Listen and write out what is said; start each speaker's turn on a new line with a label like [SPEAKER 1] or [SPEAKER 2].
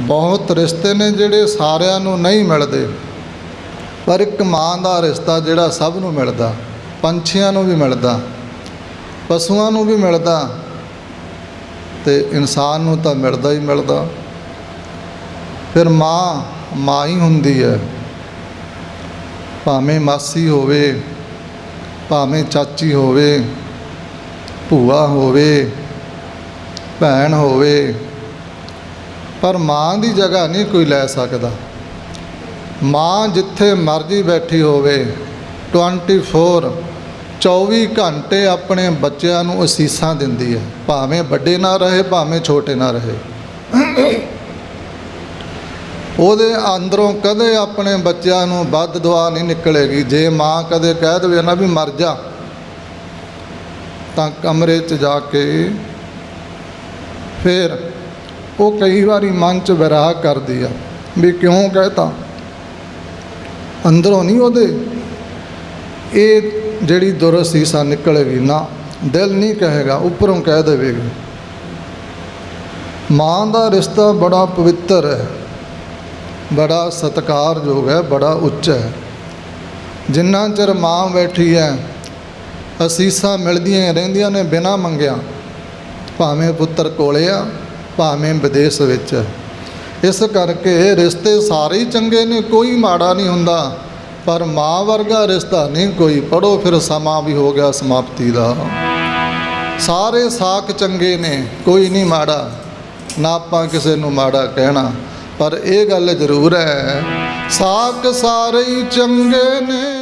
[SPEAKER 1] ਬਹੁਤ ਰਿਸ਼ਤੇ ਨੇ ਜਿਹੜੇ ਸਾਰਿਆਂ ਨੂੰ ਨਹੀਂ ਮਿਲਦੇ। ਪਰ ਇੱਕ ਮਾਂ ਦਾ ਰਿਸ਼ਤਾ ਜਿਹੜਾ ਸਭ ਨੂੰ ਮਿਲਦਾ, ਪੰਛੀਆਂ ਨੂੰ ਵੀ ਮਿਲਦਾ, ਪਸ਼ੂਆਂ ਨੂੰ ਵੀ ਮਿਲਦਾ ਤੇ ਇਨਸਾਨ ਨੂੰ ਤਾਂ ਮਿਲਦਾ ਹੀ ਮਿਲਦਾ। ਫਿਰ ਮਾਂ ਮਾਂ ਹੀ ਹੁੰਦੀ ਹੈ। ਭਾਵੇਂ ਮਾਸੀ ਹੋਵੇ, ਭਾਵੇਂ ਚਾਚੀ ਹੋਵੇ, ਭੂਆ ਹੋਵੇ, ਭੈਣ ਹੋਵੇ ਪਰ ਮਾਂ ਦੀ ਜਗ੍ਹਾ ਨਹੀਂ ਕੋਈ ਲੈ ਸਕਦਾ। ਮਾਂ ਜਿੱਥੇ ਮਰਜ਼ੀ ਬੈਠੀ ਹੋਵੇ 24 24 ਘੰਟੇ ਆਪਣੇ ਬੱਚਿਆਂ ਨੂੰ ਅਸੀਸਾਂ ਦਿੰਦੀ ਹੈ। ਭਾਵੇਂ ਵੱਡੇ ਨਾ ਰਹੇ, ਭਾਵੇਂ ਛੋਟੇ ਨਾ ਰਹੇ। ਉਹਦੇ ਅੰਦਰੋਂ ਕਦੇ ਆਪਣੇ ਬੱਚਿਆਂ ਨੂੰ ਵੱਧ ਦੁਆ ਨਹੀਂ ਨਿਕਲੇਗੀ। ਜੇ ਮਾਂ ਕਦੇ ਕਹਿ ਦੇਵੇ, ਨਾ ਵੀ ਮਰ ਜਾ, ਤਾਂ ਕਮਰੇ 'ਚ ਜਾ ਕੇ ਫਿਰ ਉਹ ਕਈ ਵਾਰੀ ਮਨ 'ਚ ਵਿਰਾਹ ਕਰਦੀ ਆ ਵੀ ਕਿਉਂ ਕਹਤਾ? ਅੰਦਰੋਂ ਨਹੀਂ ਉਹਦੇ। ਇਹ ਜਿਹੜੀ ਦੁਰਸੀਸਾ ਨਿਕਲੇਗੀ ਨਾ, ਦਿਲ ਨਹੀਂ ਕਹੇਗਾ, ਉੱਪਰੋਂ ਕਹਿ ਦੇਵੇਗੀ। ਮਾਂ ਦਾ ਰਿਸ਼ਤਾ ਬੜਾ ਪਵਿੱਤਰ ਹੈ, ਬੜਾ ਸਤਿਕਾਰਯੋਗ ਹੈ, ਬੜਾ ਉੱਚ ਹੈ। ਜਿੰਨਾ ਚਿਰ ਮਾਂ ਬੈਠੀ ਹੈ, ਅਸੀਸਾਂ ਮਿਲਦੀਆਂ ਰਹਿੰਦੀਆਂ ਨੇ ਬਿਨਾਂ ਮੰਗਿਆ, ਭਾਵੇਂ ਪੁੱਤਰ ਕੋਲੇ ਆ ਭਾਵੇਂ ਵਿਦੇਸ਼ ਵਿੱਚ। ਇਸ ਕਰਕੇ ਰਿਸ਼ਤੇ ਸਾਰੇ ਹੀ ਚੰਗੇ ਨੇ, ਕੋਈ ਮਾੜਾ ਨਹੀਂ ਹੁੰਦਾ। ਪਰ ਮਾਂ ਵਰਗਾ ਰਿਸ਼ਤਾ ਨਹੀਂ, ਕੋਈ ਪੜੋ ਫਿਰ ਸਮਾਂ ਵੀ ਹੋ ਗਿਆ ਸਮਾਪਤੀ ਦਾ। ਸਾਰੇ ਸਾਕ ਚੰਗੇ ਨੇ, ਕੋਈ ਨਹੀਂ ਮਾੜਾ। ਨਾ ਆਪਾਂ ਕਿਸੇ ਨੂੰ ਮਾੜਾ ਕਹਿਣਾ, ਪਰ ਇਹ ਗੱਲ ਜ਼ਰੂਰ ਹੈ। ਸਾਕ ਸਾਰੇ ਹੀ ਚੰਗੇ ਨੇ।